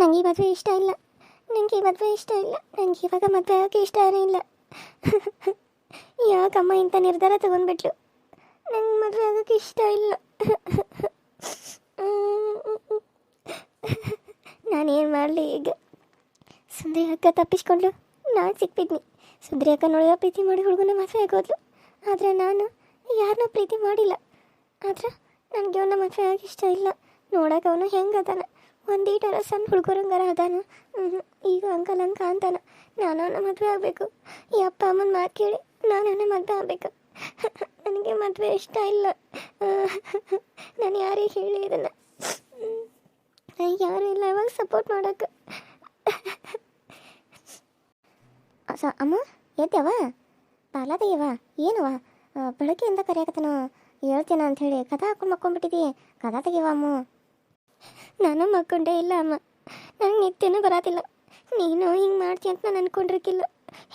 ನಂಗೆ ಈ ಮದುವೆ ಇಷ್ಟ ಇಲ್ಲ. ನನಗೆ ಈ ಮದುವೆ ಇಷ್ಟ ಇಲ್ಲ. ನನಗೆ ಇವಾಗ ಮದುವೆ ಆಗೋಕ್ಕೆ ಇಷ್ಟನೇ ಇಲ್ಲ. ಯಾಕಮ್ಮ ಇಂಥ ನಿರ್ಧಾರ ತಗೊಂಡ್ಬಿಟ್ಲು? ನಂಗೆ ಮದುವೆ ಆಗೋಕ್ಕೆ ಇಷ್ಟ ಇಲ್ಲ. ನಾನೇನು ಮಾಡಲಿ ಈಗ? ಸುಂದರಿ ಅಕ್ಕ ತಪ್ಪಿಸ್ಕೊಂಡ್ಲು. ನಾನು ಸಿಕ್ಬಿದ್ನಿ. ಸುಂದರಿ ಅಕ್ಕ ನೋಡಿದ ಪ್ರೀತಿ ಮಾಡಿ ಹುಡುಗನ ಮದುವೆ ಆಗೋದ್ಲು ಆದರೆ ನಾನು ಯಾರನ್ನೂ ಪ್ರೀತಿ ಮಾಡಿಲ್ಲ. ಆದ್ರೆ ನನಗೆ ಅವನ ಮದುವೆ ಆಗಿ ಇಷ್ಟ ಇಲ್ಲ. ನೋಡೋಕೆ ಅವನು ಹೆಂಗೆ ಅದಾನ? ಒಂದೀಟರ ಸಣ್ಣ ಹುಡುಗರಂಗಾರ ಅದಾನ. ಈಗ ಅಂಕಲ್ ಅಂಕ ಅಂತಾನ ನಾನು ಅವನ ಮದುವೆ ಆಗಬೇಕು. ಈ ಅಪ್ಪ ಅಮ್ಮನ ಮಾತು ಕೇಳಿ ನಾನು ಅವನ ಮದುವೆ ಆಗಬೇಕು. ನನಗೆ ಮದುವೆ ಇಷ್ಟ ಇಲ್ಲ. ನಾನು ಯಾರಿಗೆ ಹೇಳಿ ಇದನ್ನು. ಯಾರು ಇಲ್ಲ, ಇವಾಗ ಸಪೋರ್ಟ್ ಮಾಡೋಕ್ಕೆ ಸ, ಅಮ್ಮ, ಎದ್ದವ? ಪಾಲಾದಯ್ಯವ ಏನವ ಬೆಳಗ್ಗೆಯಿಂದ ಕರೆಯಕತ್ತನು? ಅಂತ ಹೇಳಿ. ಕದ ಹಾಕೊಂಡು ಮಕ್ಕೊಂಡ್ಬಿಟ್ಟಿದಿ. ಕದ ತೆಗಿಯವ ಅಮ್ಮ. ನಾನು ಮಕ್ಕೊಂಡೇ ಇಲ್ಲ ಅಮ್ಮ. ನನಗೆ ನಿತ್ಯನೂ ಬರೋದಿಲ್ಲ ನೀನು ಹಿಂಗೆ ಮಾಡ್ತೀಯ ಅಂತ ನಾನು ಅನ್ಕೊಂಡಿರ್ಕಿಲ್ಲ.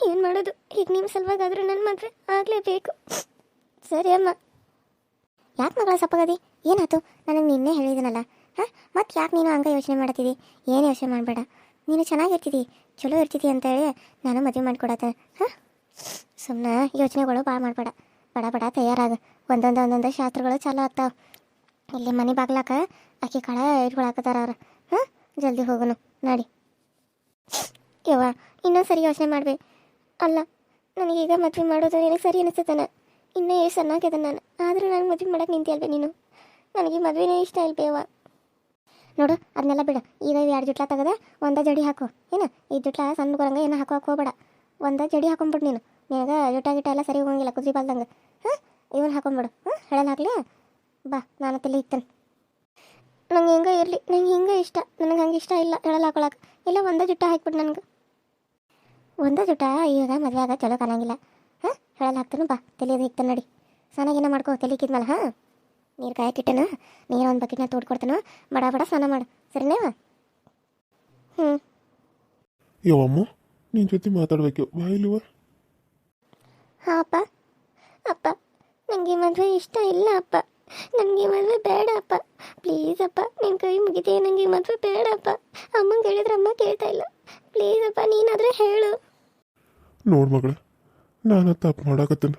ಏನು ಮಾಡೋದು? ಈಗ ನಿಮ್ಮ ಸಲುವಾಗಾದರೂ ನನ್ನ ಮದುವೆ ಆಗಲೇಬೇಕು. ಸರಿ ಅಮ್ಮ. ಯಾಕೆ ಮಗಳ ಸಪ್ಪಗದಿ ಏನಾಯ್ತು? ನನಗೆ ನಿನ್ನೆ ಹೇಳಿದನಲ್ಲ. ಹಾಂ? ಮತ್ತೆ ಯಾಕೆ ನೀನು ಹಂಗೆ ಯೋಚನೆ ಮಾಡತ್ತಿದಿ? ಏನು ಯೋಚನೆ ಮಾಡಬೇಡ. ನೀನು ಚೆನ್ನಾಗಿರ್ತಿದ್ದಿ ಚಲೋ ಇರ್ತಿದಿ ಅಂತೇಳಿ ನಾನು ಮದುವೆ ಮಾಡಿಕೊಡತ್ತೆ. ಹಾಂ? ಸುಮ್ಮನೆ ಯೋಚನೆಗಳು ಭಾಳ ಮಾಡಬೇಡ. ಬಡ ಬಡ ತಯಾರಾಗ. ಒಂದೊಂದು ಒಂದೊಂದು ಶಾಸ್ತ್ರಗಳು ಚಾಲು ಆಗ್ತಾವೆ. ಇಲ್ಲಿ ಮನೆ ಬಾಗ್ಲಾಕ ಆಕೆ ಕಳ ಇಟ್ಕೊಳಕತ್ತಾರ ಅವ್ರು. ಹಾಂ? ಜಲ್ದಿ ಹೋಗೋನು. ನಡಿ. ಯವ್ವ, ಇನ್ನೊಂದು ಸರಿ ಯೋಚನೆ ಮಾಡ್ಬೇ. ಅಲ್ಲ ನನಗೀಗ ಮದ್ವೆ ಮಾಡೋದು ನಿನಗೆ ಸರಿ ಅನಿಸ್ತದನ ಇನ್ನೂ ಎಷ್ಟು ಚೆನ್ನಾಗಿದೆ ನಾನು. ಆದರೂ ನನಗೆ ಮದುವೆ ಮಾಡಕ್ಕೆ ನಿಂತಿಯಲ್ವೇ ನೀನು? ನನಗೆ ಮದುವೆನೇ ಇಷ್ಟ ಇಲ್ಬೇವ ನೋಡು ಅದನ್ನೆಲ್ಲ ಬಿಡು. ಈಗ ಎರಡು ಜುಟ್ಲ ತೆಗೆದ, ಒಂದ ಜಡಿ ಹಾಕು. ಏನು? ಈ ಜುಟ್ಲ ಸಣ್ಣ ಬರಂಗ ಏನು ಹಾಕೋ ಹೋಗ್ಬೇಡ. ಒಂದ ಜಡಿ ಹಾಕೊಂಬಿಡು ನೀನು. ನಿನಗೆ ಜುಟ್ಟ ಗಿಟ್ಟ ಎಲ್ಲ ಸರಿ ಹೋಗಂಗಿಲ್ಲ, ಕುದ್ರಿ ಬಾಲ್ದಂಗೆ. ಹಾಂ? ಇವನು ಹಾಕೊಂಬಿಡು. ಹಾಂ? ಹೇಳಲ್ಲ ಹಾಕ್ಲಿ? ಬಾ ನಾನು ತಲೆ ಇತ್ತೇನೆ ನಂಗೆ ಹೆಂಗೆ ಇರಲಿ ನಂಗೆ ಹಿಂಗೆ ಇಷ್ಟ ನನಗೆ ಹಂಗೆ ಇಷ್ಟ ಇಲ್ಲ ಹೇಳಲ್ಲ ಹಾಕೊಳಕ್ಕೆ ಇಲ್ಲ ಒಂದ ಜುಟ್ಟ ಹಾಕ್ಬಿಟ್ಟು ನನಗೆ. ಒಂದ ಜುಟ್ಟ? ಈಗ ಮದುವೆ ಆಗ ಚಲೋ ಕಾಣಂಗಿಲ್ಲ. ಹಾಂ? ಹೇಳಲ್ಲ ಹಾಕ್ತಾನು ಬಾ ತಲೆಯದು ಹಿಕ್ತಾನೆ ನಡಿ. ಸ್ನಾನ ಏನ ಮಾಡ್ಕೋ ತಲೆ ಕಿದ್ಮೇಲೆ ಹಾಂ? ನೀರು ಕಾಯಕ್ಕಿಟ್ಟನ ನೀರು ಒಂದು ಬಕೆಟ್ನ ತೋಡ್ಕೊಡ್ತಾನು? ಬಡ ಬಡ ಸ್ನಾನ ಮಾಡು. ಸರಿನೇವಾ ಹ್ಞೂ ಯವ್ವಮ್ಮ ನಿನ್ನ ಜೊತೆ ಮಾತಾಡಬೇಕು ಬಾ ಇಲ್ಲಿವ ಹಾಂ ಅಪ್ಪ. ಅಪ್ಪ ನನಗೆ ಮದುವೆ ಇಷ್ಟ ಇಲ್ಲ ಅಪ್ಪ. ನನಗೆ ಮದುವೆ ಬೇಡ ಅಪ್ಪ ಪ್ಲೀಸ್ ಅಪ್ಪ ನಿನ್ನ ಕೈ ಮುಗಿದೇ ನನಗೆ ಮದುವೆ ಬೇಡ ಅಪ್ಪ ಅಮ್ಮಂಗೆ ಹೇಳಿದ್ರೆ ಅಮ್ಮ ಕೇಳ್ತಾ ಇಲ್ಲ. ಪ್ಲೀಸ್ ಅಪ್ಪ ನೀನಾದರೆ ಹೇಳು. ನೋಡು ಮಗಳ ನಾನು ತಪ್ಪು ಮಾಡಾಕತ್ತೇನೆ.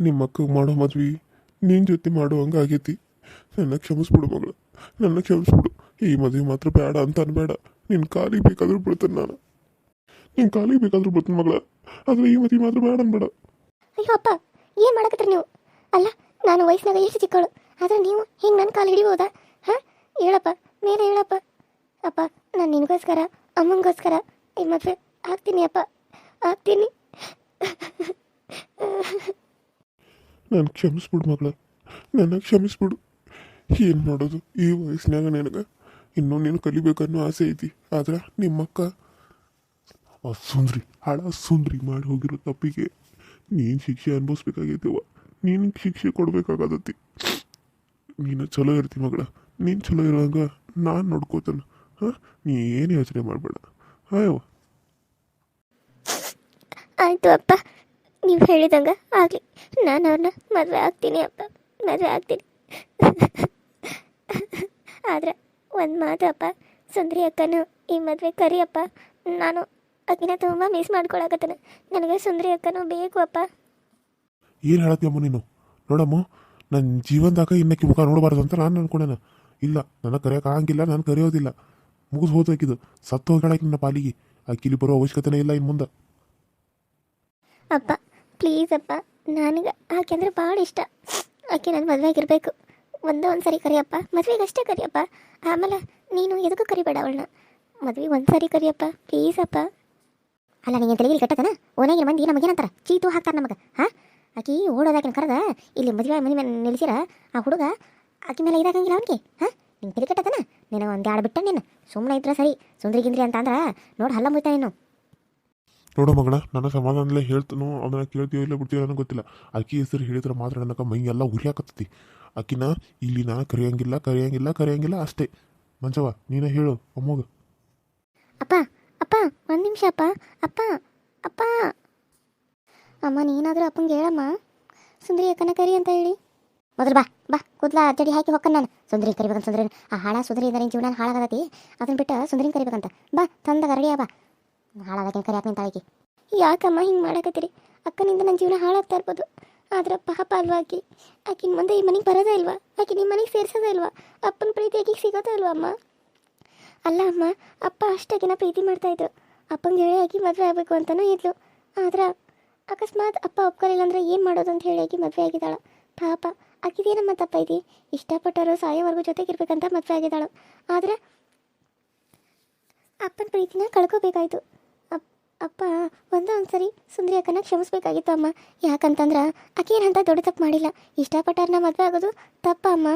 ನಿಮ್ಮ ಅಕ್ಕಗೆ ಮಾಡೋ ಮದ್ವಿ ನಿನ್ನ ಜೊತೆ ಮಾಡೋ ಹಂಗೆ ಆಗೈತಿ. ನನ್ನ ಕ್ಷಮಿಸ್ಬಿಡು ಮಗಳ ನನ್ನ ಕ್ಷಮಿಸ್ಬಿಡು. ಈ ಮದ್ವೆ ಮಾತ್ರ ಬೇಡ ಅಂತ ಅನ್ಬೇಡ. ನಿನ್ನ ಕಾಲಿಗೆ ಬೇಕಾದ್ರೂ ಬಿಡ್ತೇನೆ ನಾನು. ನಿನ್ನ ಕಾಲಿಗೆ ಬೇಕಾದ್ರು ಬಿಡ್ತೇನೆ ಮಗಳ ಆದರೆ ಈ ಮದುವೆ ಮಾತ್ರ ಬೇಡ ಅನ್ಬೇಡ. ಅಯ್ಯೋ ಅಪ್ಪ ಏನು ಮಾಡಕತ್ತೀರಿ ನೀವು? ಅಲ್ಲ ನಾನು ವಯಸ್ಸಿನಾಗ ಎಷ್ಟು ಚಿಕ್ಕವಳು? ಆದರೆ ನೀವು ಹಿಂಗೆ ನನ್ನ ಕಾಲು ಹಿಡಿಬೋದಾ? ಹಾಂ? ಹೇಳಪ್ಪ, ಮೇಲೆ ಹೇಳಪ್ಪ. ಅಪ್ಪ, ನಾನು ನಿನಗೋಸ್ಕರ ಅಮ್ಮಂಗೋಸ್ಕರ ಈ ಮದುವೆ ಹಾಕ್ತೀನಿ ಅಪ್ಪ. ಹಾಕ್ತೀನಿ. ನಾನು ಕ್ಷಮಿಸ್ಬಿಡು ಮಗಳ. ನನ್ನ ಕ್ಷಮಿಸ್ಬಿಡು. ಏನು ಮಾಡೋದು? ಈ ವಯಸ್ಸಿನಾಗ ನನಗೆ ಇನ್ನೂ ನೀನು ಕಲಿಬೇಕನ್ನೋ ಆಸೆ ಐತಿ. ಆದ್ರೆ ನಿಮ್ಮಕ್ಕ ಆ ಸುಂದ್ರಿ, ಹಾಳ ಸುಂದ್ರಿ ಮಾಡಿ ಹೋಗಿರೋ ತಪ್ಪಿಗೆ ನೀನು ಶಿಕ್ಷೆ ಅನುಭವಿಸ್ಬೇಕಾಗೈತಿವ ನೀನು ಶಿಕ್ಷೆ ಕೊಡ್ಬೇಕಾಗತ್ತತಿ ನೀನು ಚಲೋ ಇರ್ತಿ ಮಗಳ. ನೀನು ಚಲೋ ಇರೋಂಗ ನಾನು ನೋಡ್ಕೋತಾನೆ. ಹಾಂ? ನೀ ಏನು ಯೋಚನೆ ಮಾಡಬೇಡ. ಹಾಯವ್ವ ಆಯಿತು ಅಪ್ಪ. ನೀವು ಹೇಳಿದಂಗೆ ಆಗಲಿ. ನಾನು ಅವ್ರನ್ನ ಮದುವೆ ಆಗ್ತೀನಿ ಅಪ್ಪ. ಮದುವೆ ಆಗ್ತೀನಿ. ಆದ್ರೆ ಒಂದು ಮಾತು ಅಪ್ಪ. ಸುಂದರಿ ಅಕ್ಕನು ಈ ಮದುವೆ ಕರಿಯಪ್ಪ ನಾನು ಅಕ್ಕಿನ ತುಂಬ ಮಿಸ್ ಮಾಡ್ಕೊಳಕತ್ತನ. ನನಗೆ ಸುಂದರಿ ಅಕ್ಕನೂ ಬೇಕು ಅಪ್ಪ. ಏನು ಹೇಳತ್ತೀಯಮ್ಮ ನೀನು? ನೋಡಮ್ಮ ನನ್ನ ಜೀವನದಾಗ ಇನ್ನಕ್ಕೆ ಮುಖ ನೋಡಬಾರ್ದು ಅಂತ ನಾನು ಅನ್ಕೊಂಡೇನ. ಇಲ್ಲ ನನಗೆ ಕರೆಯೋಕೆ ಆಗಂಗಿಲ್ಲ, ನಾನು ಕರೆಯೋದಿಲ್ಲ. ಮುಗಿದು ಹೋದಾಕಿದು ಸತ್ತು ಹೋಗಿ ನನ್ನ ಪಾಲಿಗೆ. ಅಕ್ಕಿಲಿ ಬರೋ ಅವಶ್ಯಕತೆನೇ ಇಲ್ಲ ಇನ್ನು ಮುಂದೆ. ಅಪ್ಪ ಪ್ಲೀಸ್ ಅಪ್ಪ, ನನಗೆ ಆಕೆ ಅಂದ್ರೆ ಭಾಳ ಇಷ್ಟ. ಆಕೆ ನನ್ನ ಮದುವೆಗಿರಬೇಕು. ಒಂದೇ ಒಂದು ಸರಿ ಕರಿಯಪ್ಪ ಮದ್ವೆಗೆ ಅಷ್ಟೇ ಕರಿಯಪ್ಪ. ಆಮೇಲೆ ನೀನು ಎದಕ್ಕೂ ಕರಿಬೇಡ ಅವಳನ್ನ ಮದುವೆಗೆ ಒಂದ್ಸರಿ ಕರಿಯಪ್ಪ ಪ್ಲೀಸ್ ಅಪ್ಪ. ಅಲ್ಲ ನಿಂಗೆ ತಲೆಗೆ ಕಟ್ಟತನ ಓನಾಗಿನ ಮಂದಿ ನಮಗೇನಂತಾರ? ಚೀತು ಹಾಕ್ತಾರೆ ನಮಗೆ, ಹಾಂ? ಆಕಿ ಓಡೋದಾಕಿನ ಕರೆದ ಇಲ್ಲಿ ಮದುವೆ ಮನೆ ಮೇಲೆ ನಿಲ್ಲಿಸಿರ ಆ ಹುಡುಗ ಆಕಿ ಮೇಲೆ ಇದಾಗಂಗಿಲ್ಲ ಅವನಿಗೆ ಹಾಂ? ನಿಂಗೆ ತಲೆ ಕೆಟ್ಟದನ ನೀನು ಒಂದು ಎರಡು ಬಿಟ್ಟ ನೀನು. ಸುಮ್ಮನೆ ಇದ್ರೆ ಸರಿ. ಸುಂದ್ರಿ ಗಿಂದ್ರಿ ಅಂತ ಅಂದ್ರೆ ನೋಡಿ ಹಲ್ಲ ಮುಯ್ತಾ ನೀನು. ನೋಡು ಮಗಳ ನನ್ನ ಸಮಾಧಾನದಲ್ಲೇ ಹೇಳ್ತನು ಅದನ್ನ ಕೇಳ್ತೀವಿ ಇಲ್ಲ ಬಿಡ್ತೀವಿ ನನಗೆ ಗೊತ್ತಿಲ್ಲ. ಅಕ್ಕಿ ಹೆಸರು ಹೇಳಿದ್ರೆ ಮಾತ್ರ ನನಗೆ ಮೈ ಎಲ್ಲ ಉರಿಯಾಕತ್ತತಿ. ಅಕ್ಕಿನ ಇಲ್ಲಿ ನಾನು ಕರೆಯಂಗಿಲ್ಲ ಕರೆಯಂಗಿಲ್ಲ ಕರೆಯಂಗಿಲ್ಲ ಅಷ್ಟೇ. ಮಂಚವ ನೀನೇ ಹೇಳು ಅಮ್ಮಗ ಅಪ್ಪ ಅಪ್ಪ ಒಂದು ನಿಮಿಷ ಅಪ್ಪ. ಅಪ್ಪ ಅಪ್ಪ. ಅಮ್ಮ, ನೀನಾದರೂ ಅಪ್ಪಂಗೆ ಹೇಳಮ್ಮ. ಸುಂದರಿ ಅಕ್ಕನ ಕರಿ ಅಂತ ಹೇಳಿ. ಮೊದಲು ಬಾ ಬಾ, ಕೂದ್ಲ ಜಡಿ ಹಾಕಿ ಹೊಕ್ಕ ನಾನು. ಸುಂದರಿ ಕರಿಬೇಕಂತ ಸುಂದರಿ. ಆ ಹಾಳ ಸುಂದರಿ ಇದ್ದಾರೆ ಜೀವನ ಹಾಳಾಗತಿ ಅದನ್ನ ಬಿಟ್ಟು ಸುಂದರಿನ ಕರಿಬೇಕಂತ. ಬಾ, ತಂದಾಗ ಕರಡಿಯ ಬಾ ಕರಿ ಕರಿಯಾಕ ನಿಂತಾಳಕಿ ಯಾಕಮ್ಮ ಹಿಂಗೆ ಮಾಡಾಕತ್ತೀರಿ? ಅಕ್ಕನಿಂದ ನನ್ನ ಜೀವನ ಹಾಳಾಗ್ತಾ ಇರ್ಬೋದು. ಆದ್ರೆ ಪಾಪ ಅಲ್ವಾ ಆಕಿ? ಆಕಿನ ಮುಂದೆ ಈ ಮನೆಗೆ ಬರೋದೇ ಇಲ್ವಾ? ಆಕಿ ನಿಮ್ಮ ಮನೆಗೆ ಸೇರಿಸೋದೇ ಇಲ್ವಾ? ಅಪ್ಪನ ಪ್ರೀತಿ ಆಕಿಗೆ ಸಿಗೋದೇ ಇಲ್ವಾ ಅಮ್ಮ? ಅಲ್ಲ ಅಮ್ಮ, ಅಪ್ಪ ಅಷ್ಟಾಗಿನ ಪ್ರೀತಿ ಮಾಡ್ತಾ ಇದ್ರು. ಅಪ್ಪಂಗೆ ಹೇಳಿ ಆಕಿ ಮದುವೆ ಆಗಬೇಕು ಅಂತಲೂ ಇದ್ಲು. ಆದ್ರೆ ಅಕಸ್ಮಾತ್ ಅಪ್ಪ ಒಪ್ಕೊಳ್ಳಿಲ್ಲ ಅಂದ್ರೆ ಏನು ಮಾಡೋದು ಅಂತ ಹೇಳಿ ಮದುವೆ ಆಗಿದ್ದಾಳೆ. ಪಾಪ ಆಕಿದೇನ ನಮ್ಮ ತಪ್ಪ ಇದೆ. ಇಷ್ಟಪಟ್ಟರು ಸಾಯೋವರೆಗೂ ಜೊತೆಗಿರ್ಬೇಕಂತ ಮದುವೆ ಆಗಿದ್ದಾಳು. ಆದರೆ ಅಪ್ಪನ ಪ್ರೀತಿನ ಕಳ್ಕೊಬೇಕಾಯ್ತು. ಅಪ್, ಅಪ್ಪ, ಒಂದೇ ಒಂದು ಸರಿ ಸುಂದರಿ ಅಕ್ಕನ ಕ್ಷಮಿಸ್ಬೇಕಾಗಿತ್ತು ಅಮ್ಮ. ಯಾಕಂತಂದ್ರೆ ಆಕೆ ಏನಂತ ದೊಡ್ಡ ತಪ್ಪು ಮಾಡಿಲ್ಲ. ಇಷ್ಟಪಟ್ಟಾರನ್ನ ಮದುವೆ ಆಗೋದು ತಪ್ಪ ಅಮ್ಮ.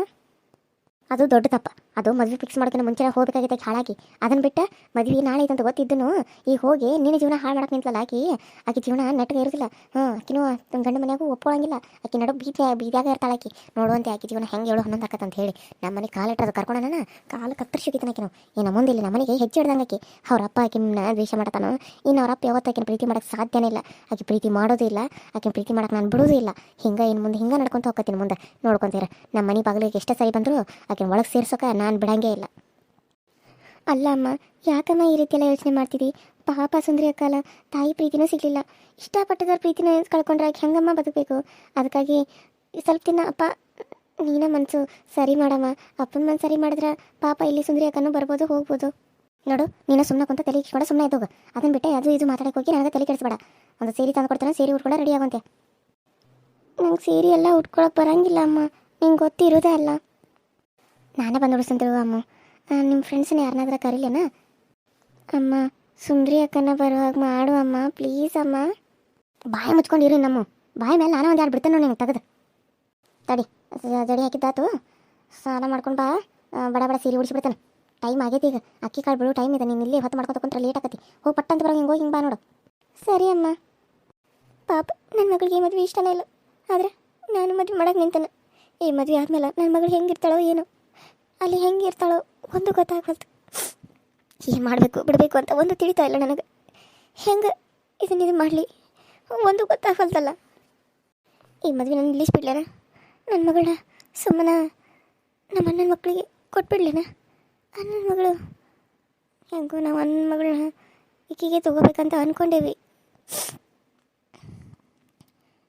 ಅದು ದೊಡ್ಡ ತಪ್ಪ. ಅದು ಮದುವೆ ಫಿಕ್ಸ್ ಮಾಡೋದನ್ನ ಮುಂಚೆ ಹೋಗಬೇಕಾಗಿತ್ತು ಆಕೆ ಹಾಳಾಗಿ. ಅದನ್ನ ಬಿಟ್ಟು ಮದುವೆ ನಾಳೆ ಇದಂತ ಗೊತ್ತಿದ್ದನು. ಈಗ ಹೋಗಿ ನಿನ್ನ ಜೀವನ ಹಾಳು ಮಾಡಕ್ಕೆ ನಿಂತಲ್ಲ ಆಕಿ? ಆಕಿ ಜೀವನ ನೆಟ್ಟಗೆ ಇರೋದಿಲ್ಲ ಹ್ಞೂ ಆಕಿನೂ ಗಂಡ ಮನೆಯಾಗೂ ಒಪ್ಕೊಳ್ಳಂಗಿಲ್ಲ ಆಕಿ ನಡು ಬೀದಿ ಬೀದಿಯಾಗ ಇರ್ತಾಳೆ ಆಕಿ. ನೋಡುವಂತೆ ಆಕಿ ಜೀವನ ಹೆಂಗೆ ಹೇಳು ಹನ್ನೊಂದು ಆಕತ್ ಅಂತ ಹೇಳಿ. ನಮ್ಮ ಮನೆ ಕಾಲು ಇಟ್ಟದು ಕರ್ಕೊಂಡನ ಕಾಲು ಕತ್ತರಿಸಿ ಹೋಗಿದ್ದಾನೆ ಆಕಿನು. ಏನು ಮುಂದೆ ಇಲ್ಲಿ ನಮ್ಮನೆಗೆ ಹೆಜ್ಜೆ ಹಿಡ್ದಂಗೆ ಆಕಿ. ಅವ್ರ ಅಪ್ಪ ಆಕಿನ ದ್ವೇಷ ಮಾಡತಾನ? ಇನ್ನು ಅವ್ರ ಅಪ್ಪ ಯಾವತ್ತು ಆಕಿನ ಪ್ರೀತಿ ಮಾಡೋಕ್ಕೆ ಸಾಧ್ಯನೇ ಇಲ್ಲ. ಆಕೆ ಪ್ರೀತಿ ಮಾಡೋದೇ ಇಲ್ಲ. ಆಕಿನ ಪ್ರೀತಿ ಮಾಡೋಕೆ ನಾನು ಬಿಡೋದೇ ಇಲ್ಲ. ಹಿಂಗೆ ಇನ್ನು ಮುಂದೆ ಹಿಂಗೆ ನಡ್ಕೊಂತ ಹೋಗ್ತೀನಿ ಮುಂದೆ. ನೋಡ್ಕೊಂತೀರ ನಮ್ಮ ಮನೆ ಬಾಗಿಲಿಗೆ ಎಷ್ಟೇ ಸರಿ ಬಂದರೂ ಆಕಿನ ಒಳಗೆ ಸೇರ್ಸೋಕೆ ನಾನು ಬಿಡಂಗೇ ಇಲ್ಲ. ಅಲ್ಲ ಅಮ್ಮ, ಯಾಕಮ್ಮ ಈ ರೀತಿಯೆಲ್ಲ ಯೋಚನೆ ಮಾಡ್ತಿದ್ದಿ ಪಾಪ ಸುಂದರಿ ಅಕ್ಕಲ್ಲ, ತಾಯಿ ಪ್ರೀತಿನೂ ಸಿಗಲಿಲ್ಲ. ಇಷ್ಟಪಟ್ಟದವ್ರ ಪ್ರೀತಿನ ಕಳ್ಕೊಂಡ್ರೆ ಆಕೆ ಹೆಂಗಮ್ಮ ಬದುಕಬೇಕು? ಅದಕ್ಕಾಗಿ ಸ್ವಲ್ಪ ದಿನ ಅಪ್ಪ, ನೀನ ಮನಸ್ಸು ಸರಿ ಮಾಡಮ್ಮ. ಅಪ್ಪನ ಮನ್ಸು ಸರಿ ಮಾಡಿದ್ರೆ ಪಾಪ ಇಲ್ಲಿ ಸುಂದರಿ ಅಕ್ಕನೂ ಬರ್ಬೋದು, ಹೋಗ್ಬೋದು. ನೋಡು, ನೀನು ಸುಮ್ಮನೆ ಕುಂತ ತಲೆ ಕೂಡ ಸುಮ್ಮನೆ ಇದ್ದೋಗ ಅದನ್ನು ಬಿಟ್ಟೆ ಅದು ಇದು ಮಾತಾಡಕ್ಕೆ ಹೋಗಿ ನನಗೆ ತಲೆ ಕೆಡಿಸ್ಬೇಡ. ಒಂದು ಸೀರೆ ತಂದು ಕೊಡ್ತಾನೆ ಸೀರೆ ಉಟ್ಕೊಂಡು ರೆಡಿ ಆಗುವಂತೆ. ನಂಗೆ ಸೀರೆ ಎಲ್ಲ ಉಟ್ಕೊಳಕ್ಕೆ ಬರಂಗಿಲ್ಲ ಅಮ್ಮ. ನಿಂಗೆ ಗೊತ್ತಿರೋದೇ ಅಲ್ಲ. ನಾನೇ ಬಂದು ಉಡಿಸ್ತಂತಿರುವ ಅಮ್ಮ? ನಿಮ್ಮ ಫ್ರೆಂಡ್ಸನ್ನ ಯಾರನ್ನಾದ್ರ ಕರೀಲೇನ? ಅಮ್ಮ, ಸುಂದ್ರಿ ಅಕ್ಕನ ಬರುವಾಗ ಮಾಡು ಅಮ್ಮ ಪ್ಲೀಸ್ ಅಮ್ಮ. ಬಾಯಿ ಮುಚ್ಕೊಂಡಿರಿ ನಮ್ಮ. ಬಾಯಿ ಮೇಲೆ ನಾನೇ ಒಂದು ಎರಡು ಬಿಡ್ತೇನೆ ನಿಂಗೆ ತೆಗೆದು. ತಡಿ ಜಡಿ ಹಾಕಿದ್ದಾತು. ಸ್ನಾನ ಮಾಡ್ಕೊಂಡು ಬಾ. ಬಡ ಬಡ ಸೀರೆ ಉಡಿಸ್ಬಿಡ್ತಾನೆ ಟೈಮ್ ಆಗೈತಿ ಈಗ. ಅಕ್ಕಿ ಕಾಳು ಬಿಡು ಟೈಮ್ ಇದೆ. ನೀನು ಇಲ್ಲಿ ಹೊತ್ತು ಮಾಡ್ಕೊತ ಕುಂತ್ರೆ ಲೇಟ್ ಆಗತಿ ಹೋಗಿ ಪಟ್ಟಂತ ಬರೋ, ಹಿಂಗೆ ಹೋಗಿ, ಹಿಂಗೆ ಬಾ ನೋಡು. ಸರಿ ಅಮ್ಮ. ಪಾಪ ನನ್ನ ಮಗಳಿಗೆ ಮದುವೆ ಇಷ್ಟನೇ ಇಲ್ಲ. ಆದರೆ ನಾನು ಮದುವೆ ಮಾಡೋಕೆ ನಿಂತಾನೆ. ಈ ಮದುವೆ ಆದಮೇಲೆ ನನ್ನ ಮಗಳು ಹೆಂಗಿರ್ತಾಳೋ ಏನೋ. ಅಲ್ಲಿ ಹೆಂಗೆ ಇರ್ತಾಳೋ ಒಂದು ಗೊತ್ತಾಗಲ್ತು ಏನು ಮಾಡಬೇಕು, ಬಿಡಬೇಕು ಅಂತ ಒಂದು ತಿಳಿತಾ ಇಲ್ಲ ನನಗೆ. ಹೆಂಗೆ ಇದನ್ನ ಇದು ಮಾಡಲಿ? ಒಂದು ಗೊತ್ತಾಗಲ್ತಲ್ಲ ಈ ಮದುವೆ ನಾನು ನಿಲ್ಲಿಸ್ಬಿಡ್ಲೇನ? ನನ್ನ ಮಗಳ ಸುಮ್ಮನ ನಮ್ಮ ಅಣ್ಣನ ಮಕ್ಕಳಿಗೆ ಕೊಟ್ಬಿಡ್ಲೇನ? ಅಣ್ಣನ ಮಗಳು? ಹೆಂಗೋ ನಾವು ಅಣ್ಣನ ಮಗಳನ್ನ ಈಕಿಗೆ ತಗೋಬೇಕಂತ ಅಂದ್ಕೊಂಡೇವಿ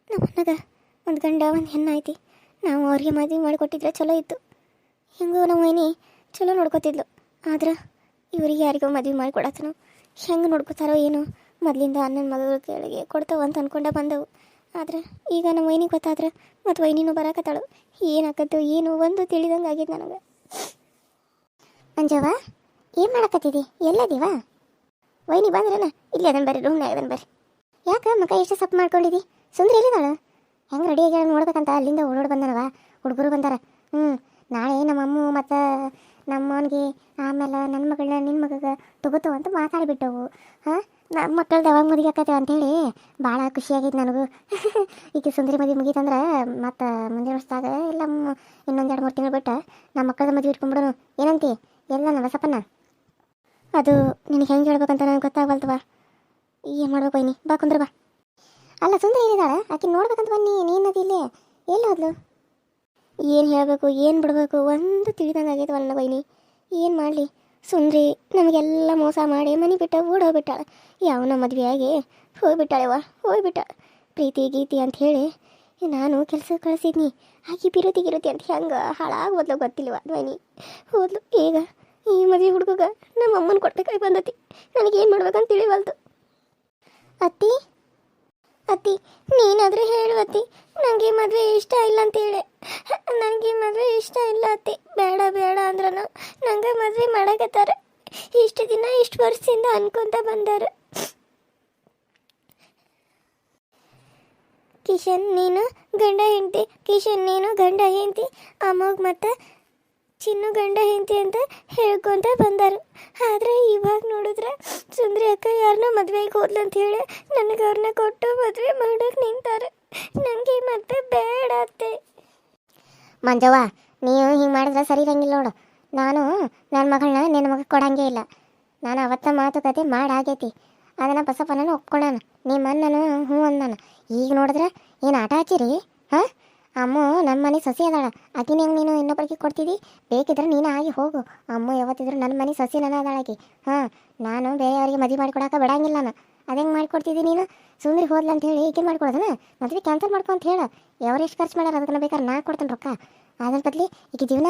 ನಮ್ಮ ಅಣ್ಣಗ ಒಂದು ಗಂಡ, ಒಂದು ಹೆಣ್ಣು ಐತಿ ನಾವು ಅವ್ರಿಗೆ ಮದುವೆ ಮಾಡಿಕೊಟ್ಟಿದ್ರೆ ಚಲೋ ಇತ್ತು. ಹೆಂಗೋ ನಮ್ಮ ಏನಿ ಚಲೋ ನೋಡ್ಕೋತಿದ್ಲು. ಆದ್ರೆ ಇವ್ರಿಗೆ ಯಾರಿಗೋ ಮದುವೆ ಮಾಡಿಕೊಡತ್ತನು ಹೆಂಗೆ ನೋಡ್ಕೋತಾರೋ ಏನು ಮೊದಲಿಂದ ಅಣ್ಣನ ಮಗಳ ಕೆಳಗೆ ಕೊಡ್ತಾವ ಅಂತ ಅನ್ಕೊಂಡ ಬಂದವು. ಆದ್ರೆ ಈಗ ನಮ್ಮ ವೈನಿಗೆ ಗೊತ್ತಾದ್ರೆ ಮತ್ತು ವೈನಿನೂ ಬರಾಕತ್ತಾಳು. ಏನಾಕತ್ತು ಏನು ಒಂದು ತಿಳಿದಂಗೆ ಆಗೈತೆ ನನಗೆ. ಮಂಜವ್ವ ಏನು ಮಾಡಕತ್ತಿದಿ? ಎಲ್ಲದೀವ? ವೈನಿ ಬಂದ್ರೇನ? ಇಲ್ಲಿ ಅದನ್ನ ಬರ್ರಿ ರೂಮ್ನಾಗ ಅದನ್ನ ಬರ್ರಿ. ಯಾಕೆ ಮಕ ಎಷ್ಟು ಸಪ್ ಮಾಡ್ಕೊಂಡಿದಿ? ಸುಂದ್ರ ಎಲ್ಲಿದಾಳ ಹೆಂಗೆ ರೆಡಿ ನೋಡ್ಬೇಕಂತ ಅಲ್ಲಿಂದ ಓಡೋಡ್ ಬಂದನವ? ಹುಡುಗರು ಬಂದಾರ. ಹ್ಞೂ ನಾಳೆ ನಮ್ಮ ಅಮ್ಮ ಮತ್ತು ನಮ್ಮವನಿಗೆ ಆಮೇಲೆ ನನ್ನ ಮಗಳನ್ನ ನಿನ್ನ ಮಗಗೆ ತಗೋತೋ ಅಂತ ಮಾತಾಡಿಬಿಟ್ಟವು. ಹಾಂ? ನಮ್ಮ ಮಕ್ಕಳದ್ದು ಯಾವಾಗ ಮದುವೆ ಆಕತ್ತೇವೆ ಅಂತೇಳಿ ಭಾಳ ಖುಷಿಯಾಗೈತೆ ನನಗೂ. ಈಗ ಸುಂದರಿ ಮದುವೆ ಮುಗೀತಂದ್ರೆ ಮತ್ತು ಮುಂದಿನ ವರ್ಷದಾಗ ಇಲ್ಲ ಇನ್ನೊಂದು ಎರಡು ಮೂರು ತಿಂಗಳು ಬಿಟ್ಟು ನಮ್ಮ ಮಕ್ಕಳದ ಮದುವೆ ಇಟ್ಕೊಂಡ್ಬಿಡೋನು ಏನಂತಿ? ಎಲ್ಲ ನಮ್ಮ ಬಸಪ್ಪನ? ಅದು ನಿನಗೆ ಹೆಂಗೆ ಹೇಳ್ಬೇಕಂತ ನನಗೆ ಗೊತ್ತಾಗಲ್ತವ ಏನು ಮಾಡ್ಬೇಕು ಐನಿ ಬಾ ಕುಂದ್ರ ಬಾ. ಅಲ್ಲ ಸುಂದರಿ ಏನಿದ್ದಾಳೆ ಆಕೆ ನೋಡ್ಬೇಕಂತ ಬನ್ನಿ. ನೀನದು ಇಲ್ಲೇ ಎಲ್ಲಿ ಹೋದ್ಲು? ಏನು ಹೇಳಬೇಕು, ಏನು ಬಿಡಬೇಕು ಒಂದು ತಿಳಿದಂಗೆ ಆಗೈತೆ ನನ್ನ ಬೈನಿ ಏನು ಮಾಡಲಿ? ಸುಂದ್ರಿ, ನಮಗೆಲ್ಲ ಮೋಸ ಮಾಡಿ ಮನೆ ಬಿಟ್ಟ ಓಡೋಗ್ಬಿಟ್ಟಾಳೆ ಯಾವನ ಮದುವೆಯಾಗಿ? ಹೋಗ್ಬಿಟ್ಟಾಳೆವ ಹೋಗ್ಬಿಟ್ಟಾಳೆ ಪ್ರೀತಿ ಗೀತಿ ಅಂತ ಹೇಳಿ, ನಾನು ಕೆಲಸ ಕಳಿಸಿದ್ನಿ. ಆಕೆ ಬಿರುತಿ ಗಿರುತಿ ಅಂತ ಹೆಂಗೆ ಹಾಳಾಗೋದ್ಲು ಗೊತ್ತಿಲ್ವ ಬೈನಿ ಹೋದ್ಲು, ಈಗ ಈ ಮದುವೆ ಹುಡುಗಗ ನಮ್ಮ ಅಮ್ಮನ ಕೊಡ್ಬೇಕಾಗಿ ಬಂದತಿ. ನನಗೇನು ಮಾಡ್ಬೇಕಂತ ತಿಳಿವಲ್ತು. ಅತ್ತಿ ಅತ್ತಿ, ನೀನಾದ್ರೆ ಹೇಳು ಅತ್ತಿ. ನನಗೆ ಮದುವೆ ಇಷ್ಟ ಇಲ್ಲ ಅಂತೇಳಿ ನನಗೆ ಮದುವೆ ಇಷ್ಟ ಇಲ್ಲ ಅತ್ತಿ. ಬೇಡ ಬೇಡ ಅಂದ್ರೂ ನಂಗೆ ಮದುವೆ ಮಾಡಕತ್ತಾರ. ಇಷ್ಟು ದಿನ, ಇಷ್ಟು ವರ್ಷದಿಂದ ಅನ್ಕೊಂತ ಬಂದಾರ. ಕಿಶನ್, ನೀನು ಗಂಡ ಹೆಂಡತಿ. ಕಿಶನ್, ನೀನು ಗಂಡ ಹೆಂಡತಿ. ಅಮ್ಮಗ್ ಮತ್ತೆ ಚಿನ್ನು ಗಂಡ ಹೆಂಡತಿ ಅಂತ ಹೇಳ್ಕೊಂತ ಬಂದರು. ಆದ್ರೆ ಇವಾಗ ನೋಡಿದ್ರೆ ಸುಂದ್ರಿ ಅಕ್ಕ ಯಾರನ್ನ ಮದುವೆಗೆ ಹೋದ್ಲು ಅಂತ ಹೇಳಿ ನನಗೆ ಅವ್ರನ್ನ ಕೊಟ್ಟು ಮದುವೆ ಮಾಡೋಕೆ ನಿಂತಾರೆ. ನನಗೆ ಮತ್ತೆ ಬೇಡ ಅತ್ತೆ. ಮಂಜವ್ವ ನೀವು ಹಿಂಗೆ ಮಾಡಿದ್ರೆ ಸರಿ ಇರಂಗಿಲ್ಲ ನೋಡು. ನಾನು ನನ್ನ ಮಗಳನ್ನ ನಿನ್ನ ಮಗ ಕೊಡಂಗೇ ಇಲ್ಲ. ನಾನು ಅವತ್ತ ಮಾತುಕತೆ ಮಾಡಾಗೈತಿ. ಅದನ್ನು ಬಸಪ್ಪನ ಒಪ್ಕೊಂಡಾನ. ನಿಮ್ಮ ಅಣ್ಣನು ಹ್ಞೂ ಅಂದಾನ. ಈಗ ನೋಡಿದ್ರೆ ಏನು ಆಟ ಹಚ್ಚಿರಿ? ಹಾಂ? ಅಮ್ಮ ನನ್ನ ಮನೆ ಸಸಿ ಅದಾಳ. ಆಕಿನ ಹೆಂಗೆ ನೀನು ಇನ್ನೊಬ್ಬರಿಗೆ ಕೊಡ್ತಿದ್ದಿ ಬೇಕಿದ್ರೆ ನೀನು ಆಗಿ ಹೋಗು. ಅಮ್ಮ, ಯಾವತ್ತಿದ್ರು ನನ್ನ ಮನೆ ಸಸಿ ನನ್ನ ಅದಾಳ ಆಕಿ ಹಾಂ, ನಾನು ಬೇರೆಯವರಿಗೆ ಮದುವೆ ಮಾಡಿಕೊಡಕ್ಕೆ ಬಿಡಂಗಿಲ್ಲ ನಾನು. ಅದಂಗೆ ಮಾಡಿಕೊಡ್ತಿದ್ದಿ ನೀನು? ಸುಂದ್ರಿ ಹೋದ್ಲ ಅಂತ ಹೇಳಿ ಈಕೆ ಮಾಡ್ಕೊಡೋದನ? ಮದುವೆ ಕ್ಯಾನ್ಸಲ್ ಮಾಡ್ಕೊ ಅಂತ ಹೇಳು. ಎಷ್ಟು ಖರ್ಚು ಮಾಡ್ಯಾರ ಅದಕ್ಕೆ ಬೇಕಾದ್ರೆ ನಾ ಕೊಡ್ತೇನೆ ರೊಕ್ಕ. ಅದ್ರ ಬದಲಿ ಈಗ ಜೀವನ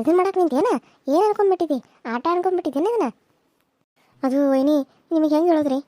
ಇದನ್ನ ಮಾಡಕ್ಕೆ ನಿಂತೇನ? ಏನು ಅನ್ಕೊಂಡ್ಬಿಟ್ಟಿದ್ದಿ ಆಟ ಅನ್ಕೊಂಡ್ಬಿಟ್ಟಿದ್ದೇನೆ ಇದನ್ನ? ಅದು ಏನಿ ನಿಮಗೆ ಹೆಂಗೆ ಹೇಳೋದ್ರಿ?